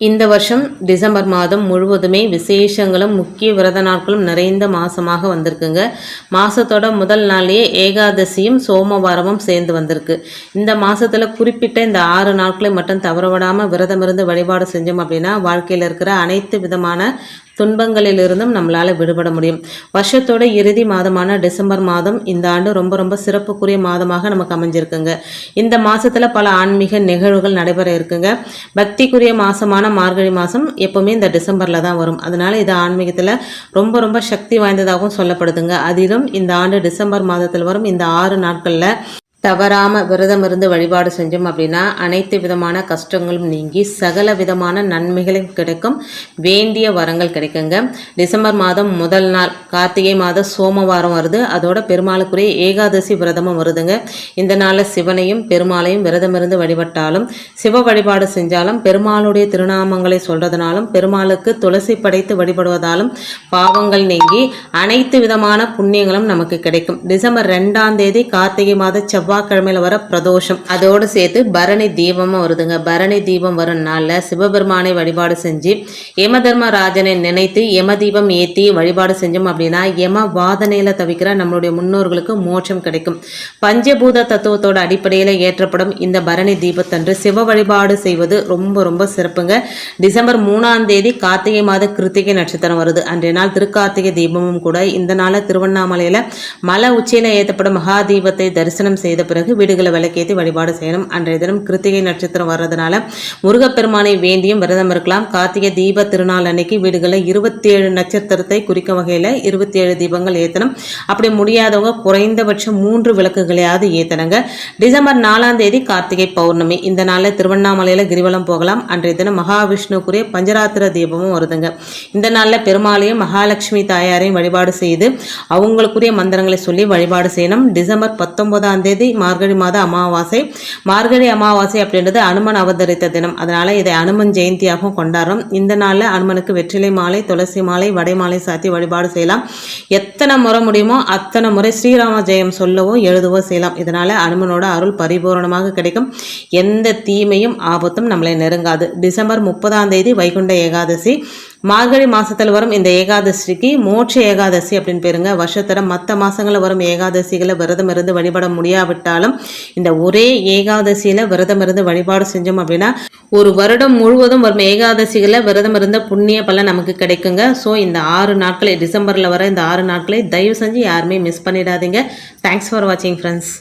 இந்த வருஷம் டிசம்பர் மாதம் முழுவதுமே விசேஷங்களும் முக்கிய விரத நாட்களும் நிறைந்த மாதமாக வந்திருக்குங்க. மாதத்தோட முதல் நாள்லேயே ஏகாதசியும் சோமவாரமும் சேர்ந்து வந்திருக்கு. இந்த மாதத்தில் குறிப்பிட்ட இந்த ஆறு நாட்களை மட்டும் தவறவிடாமல் விரதம் இருந்து வழிபாடு செஞ்சோம் அப்படின்னா வாழ்க்கையில் இருக்கிற அனைத்து விதமான துன்பங்களிலிருந்தும் நம்மளால் விடுபட முடியும். வருஷத்தோட இறுதி மாதமான டிசம்பர் மாதம் இந்த ஆண்டு ரொம்ப ரொம்ப சிறப்புக்குரிய மாதமாக நமக்கு அமைஞ்சிருக்குங்க. இந்த மாதத்தில் பல ஆன்மீக நிகழ்வுகள் நடைபெற இருக்குங்க. பக்திக்குரிய மாதமான மார்கழி மாதம் எப்பவுமே இந்த டிசம்பரில் தான் வரும். அதனால் இது ஆன்மீகத்தில் ரொம்ப ரொம்ப சக்தி வாய்ந்ததாகவும் சொல்லப்படுதுங்க. அதிலும் இந்த ஆண்டு டிசம்பர் மாதத்தில் வரும். இந்த ஆறு நாட்களில் தவறாம விரதம் இருந்து வழிபாடு செஞ்சோம் அப்படின்னா அனைத்து விதமான கஷ்டங்களும் நீங்கி சகல விதமான நன்மைகளும் கிடைக்கும். வேண்டிய வரங்கள் கிடைக்குங்க. டிசம்பர் மாதம் முதல் நாள் கார்த்திகை மாதம் சோமவாரம் வருது. அதோட பெருமாளுக்குரிய ஏகாதசி விரதமும் வருதுங்க. இந்த நாளில் சிவனையும் பெருமாளையும் விரதம் இருந்து வழிபட்டாலும் சிவ வழிபாடு செஞ்சாலும் பெருமாளுடைய திருநாமங்களை சொல்றதுனாலும் பெருமாளுக்கு துளசி படைத்து வழிபடுவதாலும் பாவங்கள் நீங்கி அனைத்து விதமான புண்ணியங்களும் நமக்கு கிடைக்கும். டிசம்பர் ரெண்டாம் தேதி கார்த்திகை மாத செவ்வாய் செவ்வாய்க்கிழமையில் வர பிரதோஷம். அதோடு சேர்த்து பரணி தீபமும் வருதுங்க. பரணி தீபம் வரும் நாளில் சிவபெருமானை வழிபாடு செஞ்சு யம தர்மராஜனை நினைத்து யம தீபம் ஏற்றி வழிபாடு செஞ்சோம் அப்படின்னா யம வாதனையில தவிக்கிற நம்மளுடைய முன்னோர்களுக்கு மோட்சம் கிடைக்கும். பஞ்சபூத தத்துவத்தோட அடிப்படையில் ஏற்றப்படும் இந்த பரணி தீபத்தன்று சிவ வழிபாடு செய்வது ரொம்ப ரொம்ப சிறப்புங்க. டிசம்பர் மூணாம் தேதி கார்த்திகை மாத கிருத்திகை நட்சத்திரம் வருது. அன்றைய நாள் திருக்கார்த்திகை தீபமும் கூட இந்த நாளில் திருவண்ணாமலையில் மலை உச்சியில் ஏற்றப்படும் மகா தீபத்தை தரிசனம் செய்து பிறகு வீடுகளை விளக்கேற்றி வழிபாடு செய்யணும். அன்றைய தினம் கிருத்திகை நட்சத்திரம் வர்றதுனால முருகப்பெருமானை வேண்டியும் விரதம் இருக்கலாம். கார்த்திகை தீப திருநாள் அன்னைக்கு வீடுகளில் இருபத்தி ஏழு நட்சத்திரத்தை குறிக்கும் வகையில் இருபத்தி ஏழு தீபங்கள் ஏற்றணும் அப்படி முடியாதவங்க குறைந்தபட்சம் மூன்று விளக்குகளையாவது ஏற்றணுங்க டிசம்பர் நாலாம் தேதி கார்த்திகை பௌர்ணமி. இந்த நாளில் திருவண்ணாமலையில் கிரிவலம் போகலாம். அன்றைய தினம் மகாவிஷ்ணுக்குரிய பஞ்சராத்திர தீபமும் வருதுங்க. இந்த நாளில் பெருமாளையும் மகாலட்சுமி தாயாரையும் வழிபாடு செய்து அவங்களுக்குரிய மந்திரங்களை சொல்லி வழிபாடு செய்யணும். டிசம்பர் பத்தொன்பதாம் தேதி மார்கழி மாத அமாவாசை. மார்கழி அமாவாசை அப்படின்றது அனுமன் அவதரித்த தினம். அதனால இதை அனுமன் ஜெயந்தியாகவும் கொண்டாடுறோம். இந்த நாளில் அனுமனுக்கு வெற்றிலை மாலை துளசி மாலை வடை மாலை சாத்தி வழிபாடு செய்யலாம். எத்தனை முறை முடியுமோ அத்தனை முறை ஸ்ரீராம ஜெயம் சொல்லவோ எழுதவோ செய்யலாம். இதனால அனுமனோட அருள் பரிபூரணமாக கிடைக்கும். எந்த தீமையும் ஆபத்தும் நம்மளை நெருங்காது. டிசம்பர் முப்பதாம் தேதி வைகுண்ட ஏகாதசி. மார்கழி மாதத்தில் வரும் இந்த ஏகாதசிக்கு மோட்ச ஏகாதசி அப்படின்னு பேருங்க. வருஷத்துல மற்ற மாதங்களில் வரும் ஏகாதசிகளை விரதம் இருந்து வழிபட முடியாவிட்டாலும் இந்த ஒரே ஏகாதசியில் விரதம் இருந்து வழிபாடு செஞ்சோம் அப்படின்னா ஒரு வருடம் முழுவதும் வரும் ஏகாதசிகளை விரதம் இருந்த புண்ணிய பலன் நமக்கு கிடைக்குங்க. ஸோ இந்த ஆறு நாட்களை டிசம்பரில் வர இந்த ஆறு நாட்களை தயவு செஞ்சு யாருமே மிஸ் பண்ணிடாதீங்க. தேங்க்ஸ் ஃபார் வாட்சிங் ஃப்ரெண்ட்ஸ்